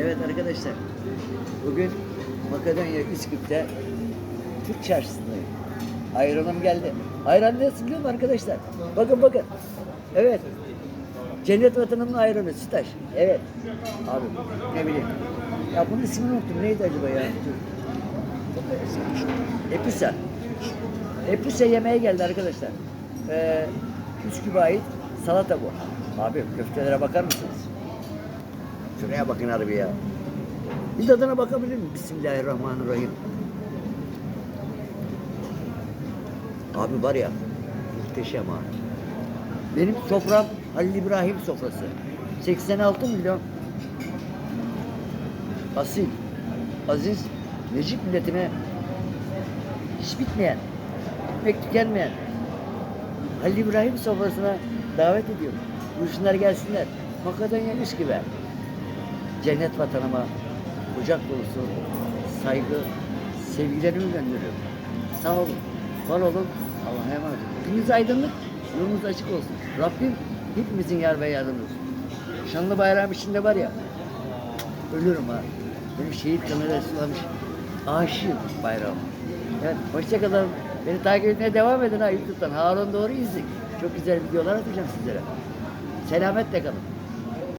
Evet arkadaşlar. Bugün Makedonya Üsküp'te Türk çarşısındayım. Ayranım geldi. Ayran biliyor musun arkadaşlar? Bakın bakın. Evet. Cennet vatanımın ayranı Sütaş. Evet. Abi ne bileyim. Ya bunun ismini unuttum. Neydi acaba ya? Episa. Episa yemeğe geldi arkadaşlar. Ee, Üsküp'e ait salata bu. Abi köftelere bakar mısınız? Şuraya bakın harbi ya. Bir tadına bakabilir miyim? Bismillahirrahmanirrahim. Abi var ya muhteşem abi. Benim sofram Halil İbrahim sofrası. 86 milyon asil, aziz, Necip milletine hiç bitmeyen, bitmek tükenmeyen Halil İbrahim sofrasına davet ediyorum. Buyursunlar gelsinler. Makedonya gibi. Cennet vatanıma kucak dolusu saygı, sevgilerimi gönderiyorum. Sağ olun, var olun. Allah'a emanet olun. Gününüz aydınlık, yolunuz açık olsun. Rabbim hepimizin yar ve yardımcısı. Şanlı bayram içinde var ya, ölürüm ha. Benim şehit kanıyla sulamış. Aşığım bayram. Evet, hoşçakalın. Beni takip etmeye devam edin ha YouTube'dan. Harun Doğru izleyin. Çok güzel videolar atacağım sizlere. Selametle kalın.